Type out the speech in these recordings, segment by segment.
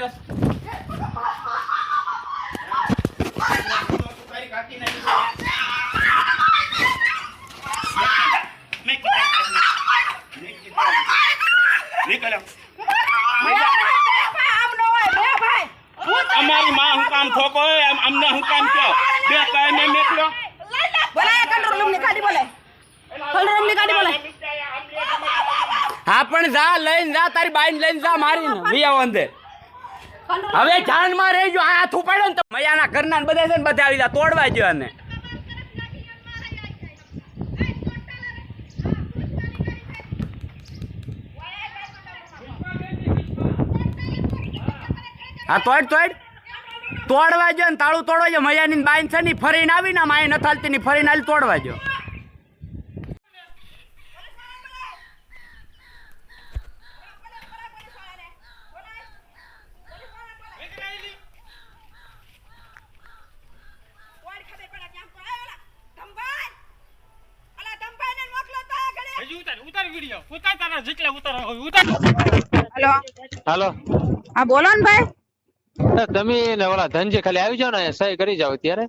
મંડસ અમારી માં હું કામ ઠોકો અમને હું કામ કયો? બે કાય ને મેકલ્યો હા પણ જા લઈને જા તારી બાઈન લઈને જા મારીને. વિયા વંદે હવે જાનમાં રહેજો આ હાથ ઉપાડ્યો ને મયાના ઘરના બધા છે ને બધા આવી ગયા તોડવા જો અને હા તોડ તોડ. તોડવા જો ને તાળું તોડવા જો મયાની બાઈન છે ને ફરીને આવી ને માય નથી હાલતી ની ફરીને હાલ તોડવા જો ઉતાર તારા જેટલા ઉતાર ઉતાર હેલો. હાલો. હા બોલો ને ભાઈ. તમે ઓલા ધનજી ખાલી આવી જાવ ને સહી કરી જાવ ત્યારે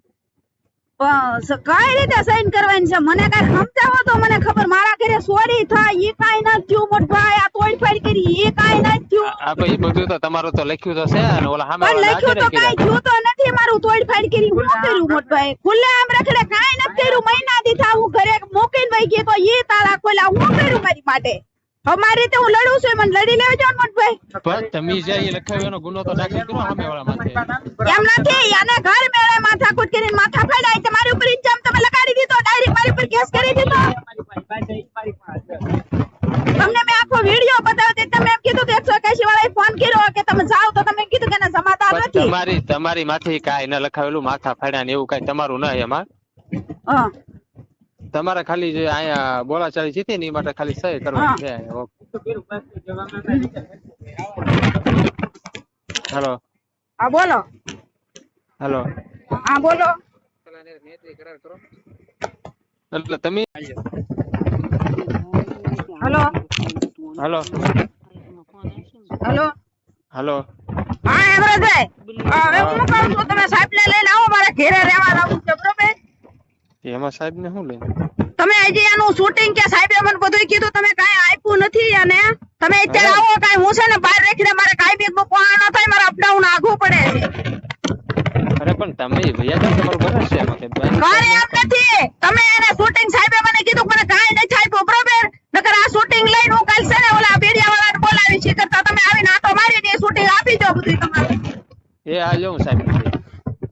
કઈ રીતે સાઈન કરવાની છે? મને કઈ સમજાવો તો મને ખબર. મારા ઘરે સોરી થાય એ કઈ ના થયું મોટભાઈ આ તોડફાડ કરી એ કાઈ ના થયું. આ તો બધું તો તમારું તો લખ્યું તો છે અને ઓલા સામે પણ લખ્યું તો કઈ થયું તો નથી મારું તોડફાડ કરી. હું કર્યું મોટભાઈ ખુલ્લે આમ રખડે કઈ નથી કર્યું. મહિના થા હું ઘરે મૂકીને ભાઈ ગયો તો એ તાળા ખોલ્યા હું કર્યું મારી માટે? અમારી રીતે હું લડું છું મને લડી લેજો મોટભાઈ પણ તમે જે લખાવ્યો ગુનો તો દાખલ કરો સામે વાળા માથે. એમ નથી અને ઘર મેળે માથાકૂટ કરીને માથા ફાડ્યા તમારી મારી ઉપર ઇન્જામ તમે લગાડી દીધો ડાયરેક્ટ મારી ઉપર કેસ કરી દીધો. તમને મેં આખો વિડિયો બતાવ્યો તે તમે એમ કીધું કે 181 વાળાએ ફોન કર્યો કે તમે જાઓ તો તમે કીધું કે ના જમાદાર નથી. તમારી તમારી માથે કાઈ ન લખાવેલું માથા ફાડ્યા ને એવું કાઈ તમારું ન એમાં? હા. તમારે ખાલી જે અહીંયા બોલાચાલી જીતી ને એ માટે ખાલી સહી કરવાની છે હેલો. હા બોલો. હેલો. હા બોલો. એટલે તમે હેલો. હેલો. હેલો. હેલો. હા હેમરાજભાઈ હવે હું કહું છું તમે સાહેબ લઈને આવો મારા ઘેરે રહેવા આવું છે બરોબર? એમાં સાહેબ ને શું લઈને? તમે આજે એનું શૂટિંગ કે સાહેબે મને બધું કીધું તમે કાંઈ આપ્યું નથી અને તમે અત્યારે આવો કાંઈ હું છે ને બહાર રાખીને મારે કાંઈ બી મૂકવા ન થાય મારે અપડાઉન આઘું પડે. છે અરે પણ તમે ભૈયા જાવ તમારું ઘર જ છે એમાં કઈ બાઈ ઘરે એમ નથી તમે એને શૂટિંગ સાહેબે મને કીધું કે મને કાંઈ નથી આપ્યું બરોબર નકર આ શૂટિંગ લઈને હું કાલ છે ને ઓલા બેડિયા વાળાને બોલાવી છે કરતા તમે આવીને આટો મારી દે શૂટિંગ આપી દો બધું તમારે એ આ જો હું સાહેબ ને.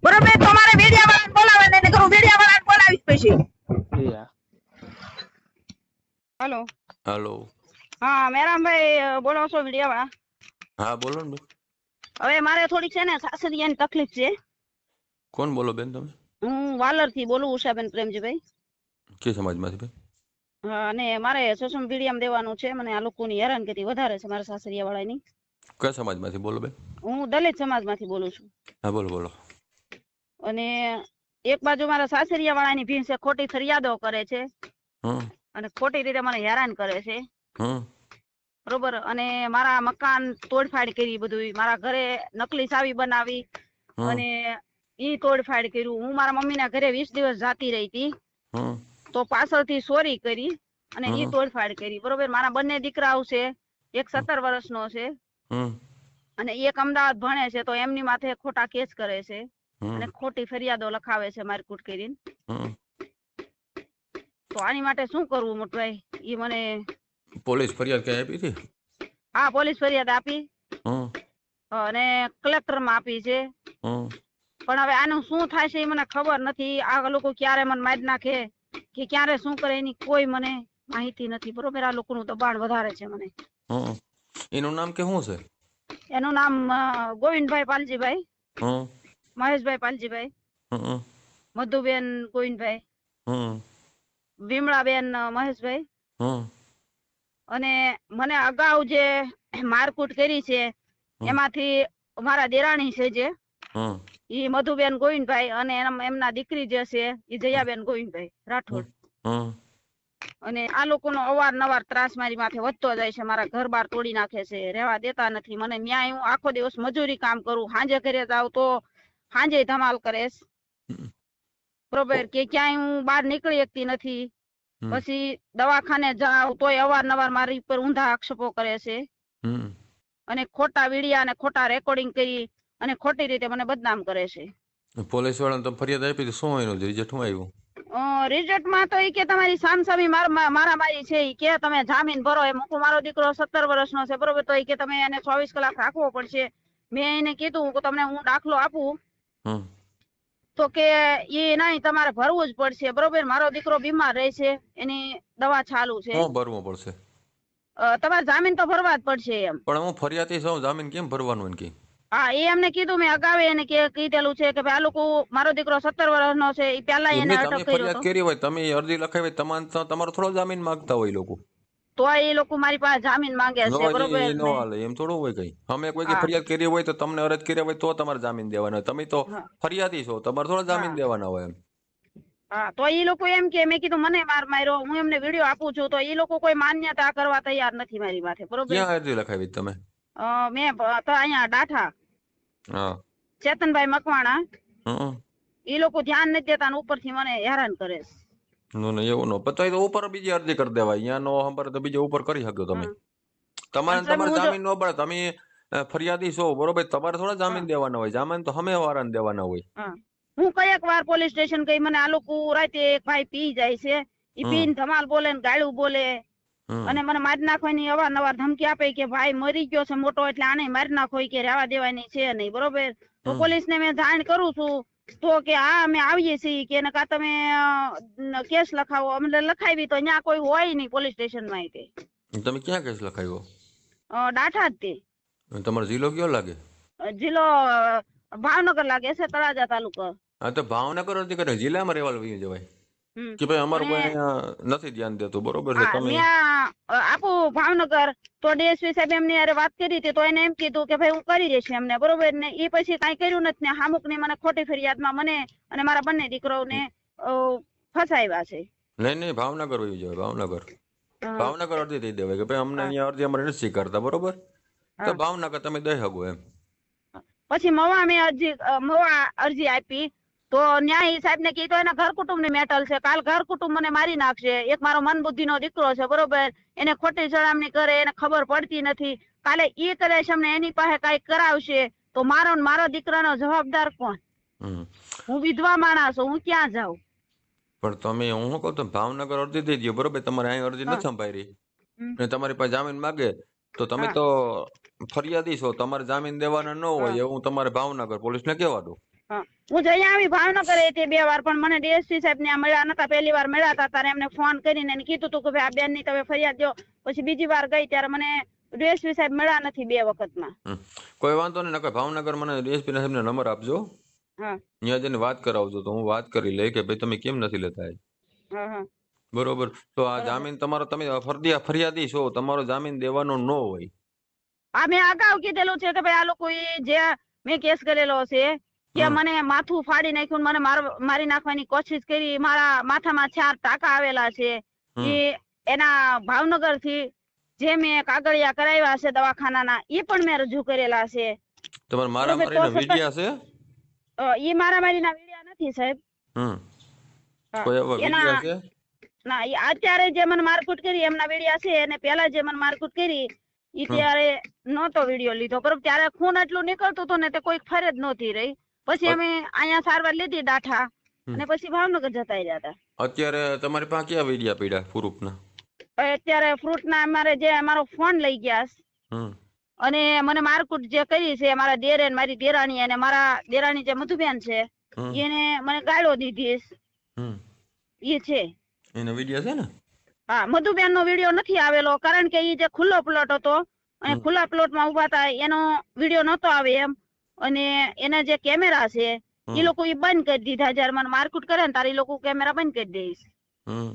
બરોબર તમારે બેડિયા વાળાને બોલાવે ને નકર હું બેડિયા વાળાને બોલાવીશ પછી એ આ હેલો હાલો હા મેરામભાઈ બોલો છો મીડિયા વાળા હા બોલો ને હવે મારે થોડીક છે ને સાસરિયાની તકલીફ છે. કોણ બોલો બેન તમે? હું વાલરથી બોલું ઉષાબેન પ્રેમજીભાઈ. કે સમાજમાંથી હા, અને મારે સોશિયલ મીડિયામાં દેવાનું છે મને આ લોકોની હેરાનગતિ વધારે છે મારા સાસરિયા વાળાની કયા સમાજમાંથી બોલો બેન? હું દલિત સમાજમાંથી બોલું છું. હા બોલો બોલો. અને એક બાજુ મારા સાસરિયા વાળાની ભીંસે ખોટી ફરિયાદો કરે છે. અને ખોટી રીતે મને હેરાન કરે છે. બરોબર? અને મારા મકાન તોડફાડ કરી બધું. મારા ઘરે નકલી ચાવી બનાવી અને ઈ તોડફાડ કર્યું. હું મારા મમ્મીના ઘરે વીસ દિવસ જાતી રહી હતી. તો પાછળથી ચોરી કરી અને ઈ તોડફાડ કરી. બરોબર? મારા બંને દીકરાઓ છે. એક સત્તર વર્ષનો છે. હમ અને એક અમદાવાદ ભણે છે. તો એમની માથે ખોટા કેસ કરે છે. અને ખોટી ફરિયાદો લખાવે છે મારકુટ કરીને. તો આની માટે શું કરવું મોટભાઈ ઈ મને પોલીસ ફરિયાદ કઈ આપી હતી હા પોલીસ ફરિયાદ આપી. અને અને કલેક્ટરમાં આપી છે. પણ હવે આનું શું થાય છે એ મને ખબર નથી. આ લોકો ક્યારે મને મારી નાખે કે ક્યારે શું કરે એની કોઈ મને માહિતી નથી. બરોબર? આ લોકોનું દબાણ વધારે છે મને. એનું નામ કે શું છે? એનું નામ ગોવિંદભાઈ પાલજીભાઈ. મહેશભાઈ પાલજીભાઈ. મધુબેન ગોવિંદભાઈ. વિમળાબેન મહેશભાઈ. હમ અને મને અગાઉ જે મારકુટ કરી છે એમાંથી મારા દેરાણી છે જે ઈ મધુબેન ગોવિંદભાઈ અને એમ- એમના દીકરી જે છે ઈ જયાબેન ગોવિંદભાઈ રાઠોડ. અને આ લોકોનો અવારનવાર ત્રાસ મારી માથે વધતો જાય છે મારા ઘર બાર તોડી નાખે છે રહેવા દેતા નથી. મને ન્યાય હું આખો દિવસ મજૂરી કામ કરું સાંજે ઘરે જાવ તો સાંજે ધમાલ કરે બરોબર કે ક્યાંય હું બહાર નીકળી શકતી નથી. પછી દવાખાને જાવ તોય અવારનવાર મારી ઉપર ઊંધા આક્ષેપો કરે છે. અને ખોટા વિડિયા અને ખોટા રેકોર્ડિંગ કરી અને ખોટી રીતે મને બદનામ કરે છે. પોલીસ વાળાને તો ફરિયાદ આપી તો શું એનું? રિઝલ્ટ શું આવ્યું? રિઝલ્ટમાં તો ઈ કે તમારી સામસામી માર- મા- મારામારી છે ઈ કે તમે જામીન ભરો એમ. હું મારો દીકરો સત્તર વર્ષનો છે બરોબર? તો ઈ કે તમે એને ચોવીસ કલાક રાખવો પડશે. મેં એને કીધું કે તમને હું દાખલો આપું. તો કે એ નહીં તમારે ભરવું જ પડશે. બરોબર? મારો દીકરો બીમાર રહે છે એની દવા ચાલુ છે. હું ભરવું પડશે? તમારે જામીન તો ભરવા જ પડશે એમ. પણ હું ફરિયાદી છું. જામીન કેમ ભરવાનું એમ કે? હા એ એમને કીધું મેં અગાઉ એને કે કીધેલું છે કે ભાઈ આ લોકો મારો દીકરો સત્તર વર્ષનો છે. એ પહેલા એને અટક કર્યો ફરિયાદ કરી હોય તમે અરજી લખાવી તમારે તમારો થોડો જામીન માંગતા હોય લોકો. તો એ લોકો મારી પાસે જામીન માંગે છે બરોબર? નો હાલે એમ થોડું હોય કઈ. અમે કોઈ ફરિયાદ કરી હોય તો તમને અરજ કરી હોય તો તમારે જામીન દેવાના તમે તો ફરિયાદી છો તમારે થોડા જામીન દેવાના હોય એમ. હા તો એ લોકો એમ કે મેં કીધું મને માર માર્યો હું એમને વીડિયો આપું છું તો એ લોકો કોઈ માન્યતા કરવા તૈયાર નથી મારી માથે બરોબર? ક્યાં અરજી લખાવી તમે? મેં તો અહીંયા ડાઠા. હા. ચેતનભાઈ મકવાણા. હં. એ લોકો ધ્યાન નથી દેતા ઉપરથી મને હેરાન કરે છે. નો, નો, એવું નો. પછી તો ઉપર બીજી અરજી કરી દેવાય. અહીંયા નો ખબર તો બીજે ઉપર કરી શકો તમે. તમારે તમારે જામીન નો પડે. તમે ફરિયાદી છો બરોબર? તમારે થોડા જામીન દેવાના હોય. જામીન તો અમે વારાને દેવાના હોય. હા. કયેક વાર પોલીસ સ્ટેશન ગઈ મને આ લોકો રાતે એક ભાઈ પી જાય છે. ઈ પીન ધમાલ બોલે ને ગાળું બોલે. હમ. અને મને મારી નાખવાની અવારનવાર ધમકી આપે કે ભાઈ મરી ગયો છે મોટો એટલે આને મારી નાખો કે રહેવા દેવાની છે નહીં બરોબર? તો પોલીસ ને મેં જાણ કરું છું. તો કે હા અમે આવીએ છીએ કે કાં તમે કેસ લખાવો. અમને લખાવી તો ત્યાં કોઈ હોય નહીં પોલીસ સ્ટેશનમાં તે. તમે ક્યાં કેસ લખાવ્યો ડાઠા જ તે. તમારો જિલ્લો કયો લાગે? જિલ્લો ભાવનગર લાગે છે તળાજા તાલુકો. હા તો ભાવનગર જિલ્લામાં રહેવા જવાય કે ભાઈ અમારું કોઈ નથી ધ્યાન દેતું બરોબર છે તમે આપું ભાવનગર. તો ડીએસપી સાહેબ એમની હારે વાત કરી હતી તો એને એમ કીધું કે ભાઈ હું કરી દઈશ એમને બરોબર? ને એ પછી કાંઈ કર્યું નથી ને હામુકની મને ખોટી ફરિયાદમાં મને અને મારા બંને દીકરાઓને ફસાવ્યા છે. નહીં નહીં ભાવનગર વયું જવાય ભાવનગર. ભાવનગર અરજી દઈ દેવાય કે ભાઈ અમને અહીંયા અરજી અમારે નથી કરતા બરોબર? તો ભાવનગર તમે દઈ શકો એમ. પછી મવા મેં અરજી મવા અરજી આપી તો ન્યાય સાહેબ ને કીધું એના ઘર કુટુંબની મેટલ છે. કાલ ઘર કુટુંબ મને મારી નાખશે. એક મારો મન બુદ્ધિ નો દીકરો છે બરોબર? એને ખોટી જણામણી કરે એને ખબર પડતી નથી. કાલે એ કરે છે અમને એની પાસે કઈ કરાવશે તો મારો ને મારો દીકરાનો જવાબદાર કોણ? હું વિધવા માણસ છું હું ક્યાં જાઉં? પણ તમે હું કહું તમે ભાવનગર અરજી દઈ દો બરોબર? તમારે અહીં અરજી. નથી સંભાળી. હમ. ને તમારી પાસે જામીન માગે તો તમે તો ફરિયાદી છો. તમારે જામીન દેવાના ન હોય હા. એવું તમારે ભાવનગર પોલીસ ને કહેવા દો હા. જઈ આવી ભાવનગર હતી બે વાર પણ મને ડીએસપી સાહેબ ને મળ્યા નતા. પહેલી વાર મળ્યા હતા ત્યારે એમને ફોન કરીને એને કીધું હતું કે ભાઈ આ બેનની તમે ફરિયાદ દો પછી બીજી વાર ગઈ ત્યારે મને ડીએસપી સાહેબ મળ્યા નથી બે વખતમાં. કોઈ વાંધો નહીં નકર ભાવનગર મને ડીએસપી સાહેબને નંબર આપજો. હા. ત્યાં જઈને વાત કરાવજો તો હું વાત કરી લઈ કે ભાઈ તમે કેમ નથી લેતા હા હા. બરોબર. તો આ જામીન તમારો તમે ફરદિયા ફરિયાદી છો તમારો જામીન દેવાનો ન હોય. આ મેં અગાઉ કીધેલું છે કે ભાઈ આ લોકો જે મેં કેસ કરેલો છે કે મને માથું ફાડી નાખ્યું મને મારી નાખવાની કોશિશ કરી. મારા માથામાં ચાર ટાંકા આવેલા છે. એ એના ભાવનગરથી જે મેં કાગળિયા કરાવ્યા છે દવાખાનાના એ પણ મેં રજૂ કરેલા છે. તમારે મારા મારી ના મારીના વિડિયા છે? અ, ઈ મારામારીના વિડિયા નથી સાહેબ. હમ. ના અત્યારે જે મને મારકુટ કરી એમના વિડિયા છે અને પેલા જે મને મારકુટ કરી ઈ ત્યારે નહોતો વિડિયો લીધો. પર ત્યારે ખૂન એટલું નીકળતું હતું ને તે કોઈ ફરજ નહોતી રહી. પછી અમે અહીંયા સારવાર લીધી ડાઠા અને પછી ભાવનગર જતા રહ્યા હતા. અત્યારે તમારી પાસે કયા વિડિયા પીડા ફ્રૂટના? અત્યારે ફ્રૂટના અમારે જે અમારો ફોન લઈ ગયા અને મને મારકુટ જે કરી છે મારા દેરે મારી દેરાણી અને મારા દેરાણી જે મધુબેન છે એને મને ગાળો દીધી એ છે. એનો વિડિયો છે ને? હા મધુબેન નો વીડિયો નથી આવેલો કારણ કે ઈ જે ખુલ્લો પ્લોટ હતો અને ખુલ્લા પ્લોટમાં ઊભા હતા એનો વીડિયો નતો આવે એમ. અને એના જે કેમેરા છે એ લોકો એ બંધ કરી દીધા. જયારે મને મારકુટ કરે ને તારે લોકો કેમેરા બંધ કરી હમ.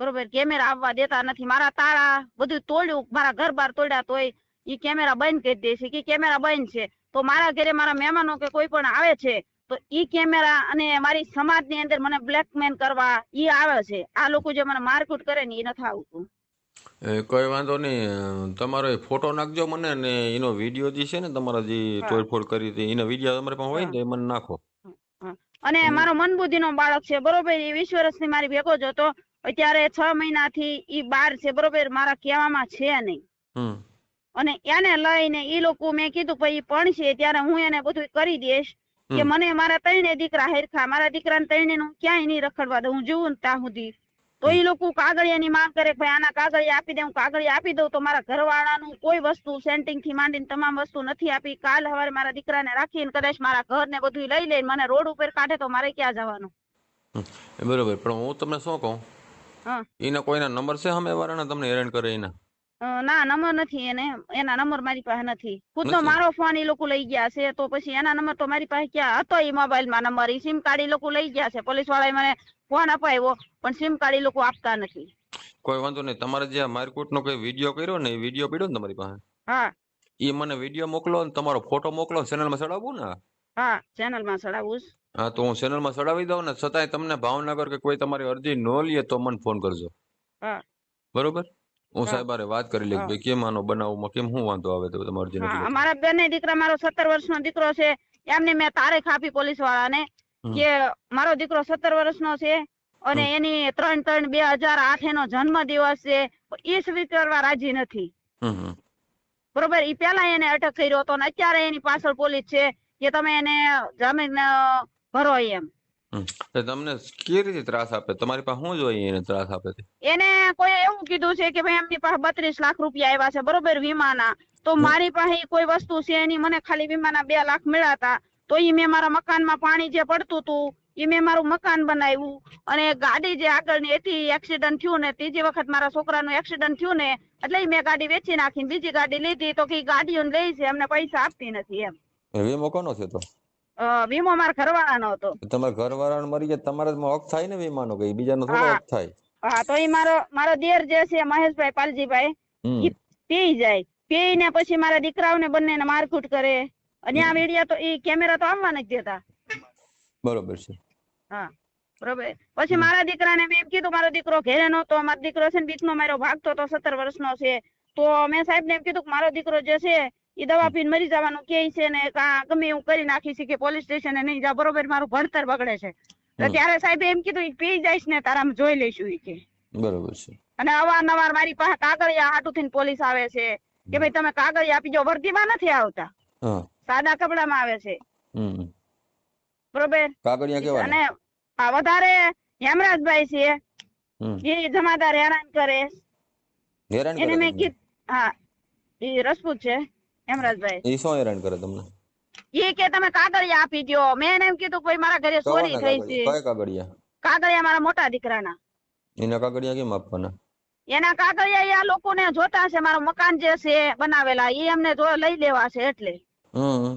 બરોબર? કેમેરા આવવા દેતા નથી. મારા તાળા બધું તોડ્યું. મારા ઘર બાર તોડ્યા તોય એ કેમેરા બંધ કરી દે છે કે કેમેરા બંધ છે. તો મારા ઘરે મારા મહેમાનો કે કોઈ પણ આવે છે તો ઈ કેમેરા અને મારી સમાજની અંદર મને બ્લેકમેન કરવા ઈ આવે છે. આ લોકો જે મને મારકુટ કરે ને એ નથી આવતું. એ કઈ વાંધો નહીં. તમારો એ ફોટો નાખજો મને અને એનો વીડિયો જે છે ને તમારા જે હા. તોડફોડ કરી હતી એનો વીડિયો તમારી પાસે હોય ને તો એ મને નાખો. અને હમ. મારો બાળક છે બરોબર? એ વીસ વર્ષથી મારી ભેગો જ હતો. અત્યારે છ મહિનાથી ઈ બાર છે બરોબર? મારા કહેવામાં છે નહીં. હમ. અને એને લઈને ઈ લોકો મેં કીધું ભાઈ ઈ ભણશે ત્યારે હું એને બધું કરી દઈશ. કે હમ. મને મારા ત્રણે દીકરા હેરખા મારા દીકરાને ત્રણે નું ક્યાંય નહીં રખડવા દઉં હું જોઉં ને ત્યાં સુધી. તો એ લોકો કાગળિયાની માંગ કરે ભાઈ આના કાગળિયા આપી દે હું કાગળિયા આપી દઉં તો મારા ઘરવાળાનું કોઈ વસ્તુ સેન્ટિંગથી માંડીને તમામ વસ્તુ નથી આપી. કાલ હવારે મારા દીકરાને રાખીને કદાચ મારા ઘર ને બધું લઈ લઈને મને રોડ ઉપર કાઢે તો મારે ક્યાં જવાનું? બરોબર પણ હું તમને શું કહું? એના કોઈના નંબર છે સામે વાળાના? તમને હેરાન કરે એના? ના નંબર નથી એને. એના નંબર મારી પાસે નથી. ખુદનો? મારો ફોન એ લોકો લઈ ગયા છે તો પછી એના નંબર તો મારી પાસે ક્યાં હતો એ મોબાઈલમાં નંબર? એ સિમ કાર્ડ એ લોકો લઈ ગયા છે. પોલીસ વાળાએ મને ફોન અપાવ્યો પણ સિમ કાર્ડ એ લોકો આપતા નથી. કોઈ વાંધો નહીં. તમારે જે મારકુટનો કોઈ વીડિયો કર્યો ને એ વીડિયો પડ્યો ને તમારી પાસે? હા. એ મને વીડિયો મોકલો ને તમારો ફોટો મોકલો ચેનલમાં ચડાવું ને? હા ચેનલમાં ચડાવું હા તો હું ચેનલમાં ચડાવી દઉં ને છતાંય તમને ભાવનગર કે કોઈ તમારી અરજી ન લે તો મને ફોન કરજો. હા. બરોબર? હું સાહેબ હારે વાત કરી લઈશ. ભાઈ કેમ આનો બનાવમાં કેમ શું વાંધો આવે તો તમારી જેને. અમારા બંને દીકરા મારો સત્તર વર્ષનો દીકરો છે. એમને મેં તારીખ આપી પોલીસ વાળાને કે મારો દીકરો સત્તર વર્ષનો છે અને એની ત્રણ ત્રણ બે હજાર આઠ એનો જન્મ દિવસ છે એ સ્વીકારવા રાજી નથી. બરોબર? ઈ પેલા એને અટક કર્યો હતો ને અત્યારે એની પાછળ પોલીસ છે કે તમે એને જામીન ભરો એમ. તમને કેવી રીતે ત્રાસ આપે? તમારી પાસે શું જોઈએ એને ત્રાસ આપે એને કોઈ એવું કીધું છે કે ભાઈ એમની પાસે બત્રીસ લાખ રૂપિયા આવ્યા છે બરોબર વીમાના. તો મારી પાસે કોઈ વસ્તુ છે એની મને ખાલી વીમાના બે લાખ મળ્યા હતા. તો ઈ મેં મારા મકાનમાં પાણી જે પડતું હતું ઈ મેં મારું મકાન બનાવ્યું. અને ગાડી જે આગળની એથી એક્સિડન્ટ થયું ને ત્રીજી વખત મારા છોકરાનું એક્સિડન્ટ થયું ને એટલે મેં ગાડી વેચી નાખીને બીજી ગાડી લીધી. તો કે ગાડીઓ લઈ છે એમને પૈસા આપતી નથી એમ. વીમો કોનો છે તો? વીમો મારા ઘરવાળાનો હતો. તમારા ઘરવાળાને મરી જાય તમારે હક થાય ને વીમાનો કઈ બીજાનો થોડો હક થાય? હા તો એ મારો મારો દેર જે છે મહેશભાઈ પાલજીભાઈ પી જાય. પીને પછી મારા દીકરાઓને બંનેને મારકૂટ કરે. અને આ મીડિયા તો એ કેમેરા તો આવવા નથી દેતા. બરોબર છે. હા બરોબર. પછી મારા દીકરાને મેં એમ કીધું મારો દીકરો ઘેરે નહોતો મારો દીકરો છે ને બીકનો મારો ભાગતો તો સત્તર વર્ષનો છે. તો મેં સાહેબને એમ કીધું કે મારો દીકરો જે છે ઈ દવા પીને મરી જવાનું કે છે ને ગમે એવું કરી નાખી છે કે પોલીસ સ્ટેશન નહીં જા બરોબર મારું ભણતર બગડે છે. ત્યારે સાહેબે એમ કીધું પી જઈશ ને તારા જોઈ લઈશું એ કે. બરોબર છે. અને અવારનવાર મારી પાસે કાગળિયા હાટું થઈને પોલીસ આવે છે કે ભાઈ તમે કાગળિયા આપી જો વર્દીમાં નથી આવતા. સાદા કપડામાં આવે છે. બરોબર? કાગળિયા કેવા અને આ વધારે હેમરાજભાઈ છે. એ જમાદાર હેરાન કરે. હેરાન એને મેં કીધું હા. એ રસપૂત છે. હેમરાજભાઈ એ શું હેરાન કરે તમને? એ કે તમે કાગળિયા આપી દો મેં એને એમ કીધું ભાઈ મારા ઘરે ચોરી થઈ છે. કયા કાગળિયા? કાગળિયા મારા મોટા દીકરાના. એના કાગળિયા કેમ આપવાના? એના કાગળિયા આ લોકોને જોતા છે મારું મકાન જે છે બનાવેલા એ એમને જો લઈ લેવા છે એટલે. હમ.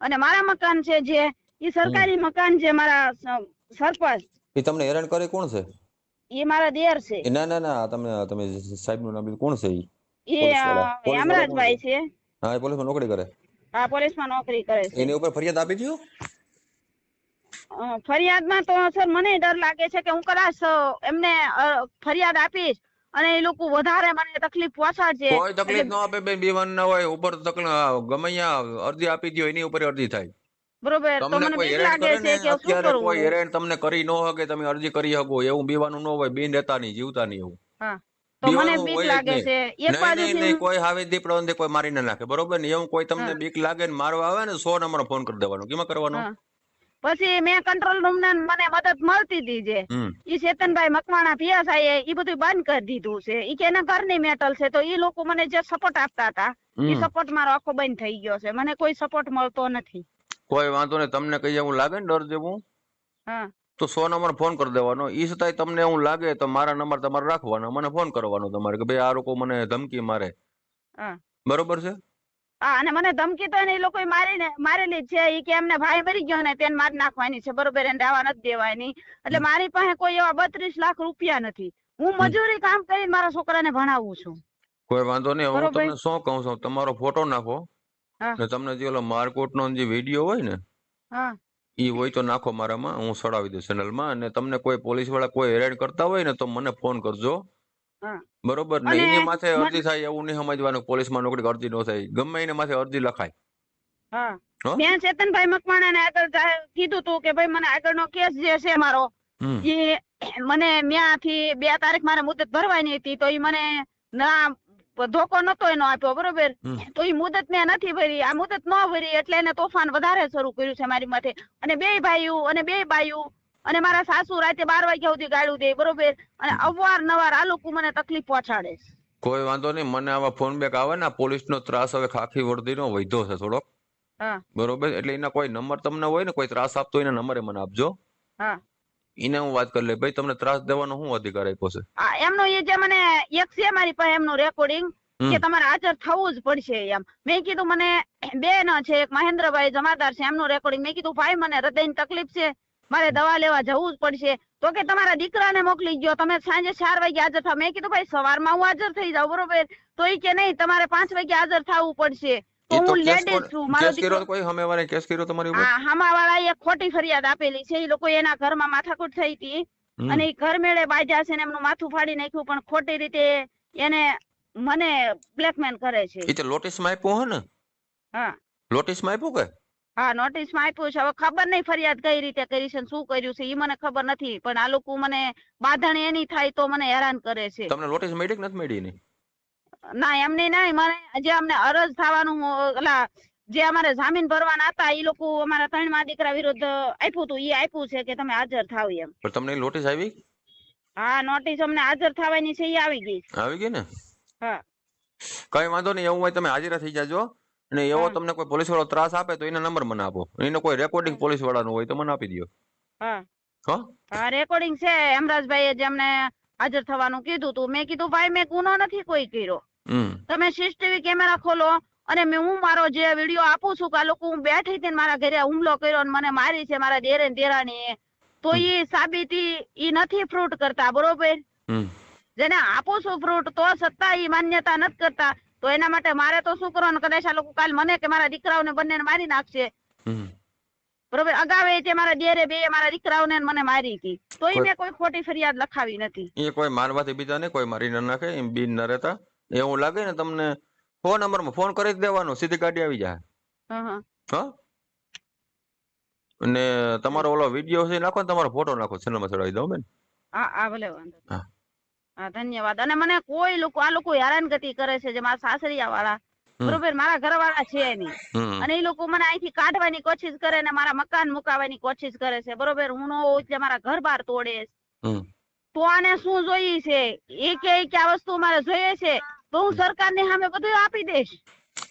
અને મારા મકાન છે જે એ સરકારી મકાન છે મારા સરપંચ. એ તમને હેરાન કરે કોણ છે? એ મારા દેર છે. ના ના ના તમે તમે સાહેબનું નામ કોણ છે એ હેમરાજભાઈ છે. હા એ પોલીસમાં નોકરી કરે. આ પોલીસમાં નોકરી કરે છે. એની ઉપર ફરિયાદ આપી દો ફરિયાદમાં તો સર મને ડર લાગે છે કે હું કદાચ એમને ફરિયાદ આપીશ અને એ લોકો વધારે મને તકલીફ પહોંચાડશે. કોઈ તકલીફ ન આપે બેન બીવાન ના હોય ઉપર તકલીફ ગમે અરજી આપી દો એની ઉપર અરજી થાય. બરોબર તો તમને મને બીક લાગે છે કે શું કરું કોઈ હેરાન તમને કરી ન શકે તમે અરજી કરી શકો એવું બીવાનું ન હોય બિન રહેતા નહીં જીવતા નહીં એવું. હા. તો મને બીવાનું બીક લાગે છે. એક નહીં નહીં બાજુથી નહીં હું- કોઈ હાવે દીપડો કોઈ મારી ના નાખે બરોબર ને? એવું કોઈ તમને બીક લાગે ને મારવા આવે ને સો નંબર ફોન કરી દેવાનો. કેમાં કરવાનો? પછી મેં કંટ્રોલ રૂમ ને મને મદદ મળતી હતી જે. ઈ ચેતનભાઈ મકવાણા પીએસઆઈ એ બધું બંધ કરી દીધું છે. ઈ કે એના ઘરની મેટલ છે તો ઈ લોકો મને જે સપોર્ટ આપતા હતા ઈ સપોર્ટ મારો આખો બંધ થઈ ગયો છે. મને કોઈ સપોર્ટ મળતો નથી. કોઈ વાંધો નહીં તમને કઈ એવું લાગે ને ડર જેવું? હા. તો સો નંબર ફોન કરી દેવાનો. એ છતાંય તમને એવું લાગે તો મારા નંબર તમારે રાખવાનો. મને ફોન કરવાનો તમારે કે ભાઈ આ લોકો મને ધમકી મારે. બરોબર છે? હા અને મને ધમકી તો એને લોકો મારી મારીને મારેલી છે. એ કે એમને ભાઈ મરી ગયો ને તેને મારી નાખવાની છે. બરોબર એને રહેવા નથી દેવાની. એટલે મારી પાસે કોઈ એવા બત્રીસ લાખ રૂપિયા નથી. હું મજૂરી કામ કરીને મારા છોકરાને ભણાવું છું. કોઈ વાંધો નહીં. હું. તમને શું કહું છું? તમારો ફોટો નાખો. ને તમને જે ઓલો મારકોટ નો જે વીડિયો હોય ને હા. ઈ હોય તો નાખો મારામાં હું સડાવી દઉં ચેનલમાં અને તમને કોઈ પોલીસવાળા કોઈ હેરાન કરતા હોય ને તો મને ફોન કરજો. બરોબર? ને એની માથે અરજી થાય એવું નહીં સમજવાનું પોલીસમાં નોકરી અરજી ન થાય. ગમે એને માથે અરજી લખાય? મેં ચેતનભાઈ મકવાણાને આગળ કીધું તું કે ભાઈ મને આગળનો કેસ જે છે મારો એ મને મ્યાંથી બે તારીખ મારે મુદત ભરવાની હતી તો એ મને ના ધોકો નતો એનો આપ્યો બરોબર? તો એ મુદત મેં નથી ભરી આ મુદત ન ભરી એટલે એને તોફાન વધારે શરૂ કર્યું છે મારી માથે. અને બે ભાઈઓ અને બે ભાઈઓ અને મારા સાસુ રાતે બાર વાગ્યા સુધી ગાળું દે બરોબર? અને અવારનવાર આ લોકો મને તકલીફ પહોંચાડે છે. કોઈ વાંધો નહીં મને આવા ફોન બેક આવે ને પોલીસ નો ત્રાસ હવે ખાખી વર્દીનો વધ્યો છે થોડોક. બરોબર? એટલે એના કોઈ નંબર તમને હોય ને કોઈ ત્રાસ આપતો હોય એના નંબર મને આપજો. હા. એને હું વાત કરી લે ભાઈ તમને ત્રાસ દેવાનો શું અધિકાર આપ્યો છે? એમનો એ જે મને એક છે મારી પાસે એમનું રેકોર્ડિંગ કે તમારે હાજર થવું જ પડશે એમ. મેં કીધું મને બે ન છે એક મહેન્દ્રભાઈ જમાદાર છે એમનું રેકોર્ડિંગ મેં કીધું ભાઈ મને હૃદયની તકલીફ છે. મારે દવા લેવા જવું જ પડશે. તો કે તમારા દીકરાને મોકલી ગયો તમે સાંજે ચાર વાગે હાજર થાવ. મેં કીધું ભાઈ સવારમાં હું હાજર થઈ જાઉં બરોબર? તો એ કે નહીં તમારે પાંચ વાગે હાજર થવું પડશે. હું લેડીઝ છું મારો દીકરો કોઈ સામે કેસ કર્યો તમારી ઉપર? આ હામાવાળાએ એક ખોટી ફરિયાદ આપેલી છે એ લોકો એના ઘરમાં માથાકૂટ થઈ હતી. અને એ ઘર મેળે બાજા છે ને એમનું માથું ફાડી નાખ્યું પણ ખોટી રીતે એને મને બ્લેકમેલ કરે છે. એ તો લોટીસમાં આપ્યું હે ને? હા. લોટીસમાં આપ્યું કે? હા નોટિસમાં આપ્યું છે. હવે ખબર નહીં ફરિયાદ કઈ રીતે કરી છે શું કર્યું છે એ મને ખબર નથી પણ આ લોકો મને બાંધણ એની થાય તો મને હેરાન કરે છે. તમને નોટિસ મળી કે નથી મળી ના એમને ના મને જે અમને અરજ થવાનું ઓલા જે અમારે જામીન ભરવાના હતા એ લોકો અમારા ત્રણમાં દીકરા વિરુદ્ધ આપ્યું હતું એ આપ્યું છે કે તમે હાજર થાવ એમ. પણ તમને નોટિસ આવી? હા નોટિસ અમને હાજર થવાની છે એ આવી ગઈ. આવી ગઈ ને? હા. કઈ વાંધો નહીં એવું હોય તમે હાજરા થઈ જાજો. અને એવો તમને કોઈ પોલીસ વાળો ત્રાસ આપે તો એના નંબર મને આપો. એનો કોઈ રેકોર્ડિંગ પોલીસવાળા હોય તો મને આપી દો હા. હા? રેકોર્ડિંગ છે. હેમરાજભાઈએ જે અમને હાજર થવાનું કીધું તું. મેં કીધું ભાઈ મેં ગુનો નથી કોઈ કર્યો. તમે સીસીટીવી કેમેરા ખોલો અને મેં હું મારો જે વીડિયો આપું છું કે આ લોકો હું બેઠી હતી મારા ઘરે હુમલો કર્યો અને મને મારી છે મારા દેરે દેરાણી તો એ સાબિતી એ નથી ફ્રૂટ કરતા બરોબર? જેને આપું છું ફ્રૂટ તો સત્તા એ માન્યતા નથી કરતા. તો એના માટે મારે તો શું કરવાનું? કદાચ આ લોકો કાલ મને કે મારા દીકરાઓને બંનેને મારી નાખશે. બરોબર? અગાઉ તે મારા દેરે બે મારા દીકરાઓને મને મારી હતી. તો એ મેં કોઈ ખોટી ફરિયાદ લખાવી નથી. એ કોઈ મારવાથી બીજાને કોઈ મારી ન નાખે એમ બીન ન રહેતા. એવું લાગે ને તમને ફોન નંબરમાં ફોન કરી જ દેવાનો સીધી ગાડી આવી જાય. હં અને તમારો ઓલો વીડિયો છે નાખો ને તમારો ફોટો નાખો ચેનલમાં ચડાવી દઉં બેન. હા હા ભલે વાંધો હા. હા ધન્યવાદ. અને મને કોઈ લોકો આ લોકો હેરાનગતિ કરે છે જે મારા સાસરિયા વાળા બરોબર? મારા ઘરવાળા છે નહીં. અને એ લોકો મને અહીંથી કાઢવાની કોશિશ કરે ને મારા મકાન મુકાવાની કોશિશ કરે છે. બરોબર? હું ન હોઉં એટલે મારા ઘર બાર તોડે તો આને શું જોઈએ છે? એ કે આ વસ્તુ મારે જોઈએ છે. તો હું સરકારની સામે બધું આપી દઈશ.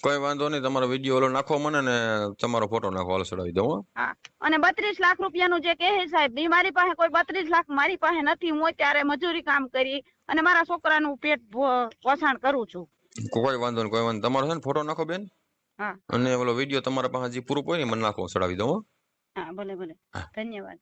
કોઈ વાંધો નહીં તમારો વીડિયો ઓલો નાખો મને ને તમારો ફોટો નાખો હાલ ચડાવી દઉં હા. અને બત્રીસ લાખ રૂપિયાનું જે કહે સાહેબ મારી પાસે કોઈ બત્રીસ લાખ મારી પાસે નથી હું ત્યારે મજૂરી કામ કરી અને મારા છોકરાનું પેટ ભો- પોષણ કરું છું. કોઈ વાંધો નહીં કોઈ વાંધો તમારો છે ને ફોટો નાખો બેન? હા. અને ઓલો વીડિયો તમારા પાસે હજી પૂરું હોય ને મને નાખો ચડાવી દઉં હા. ભલે ભલે. ધન્યવાદ.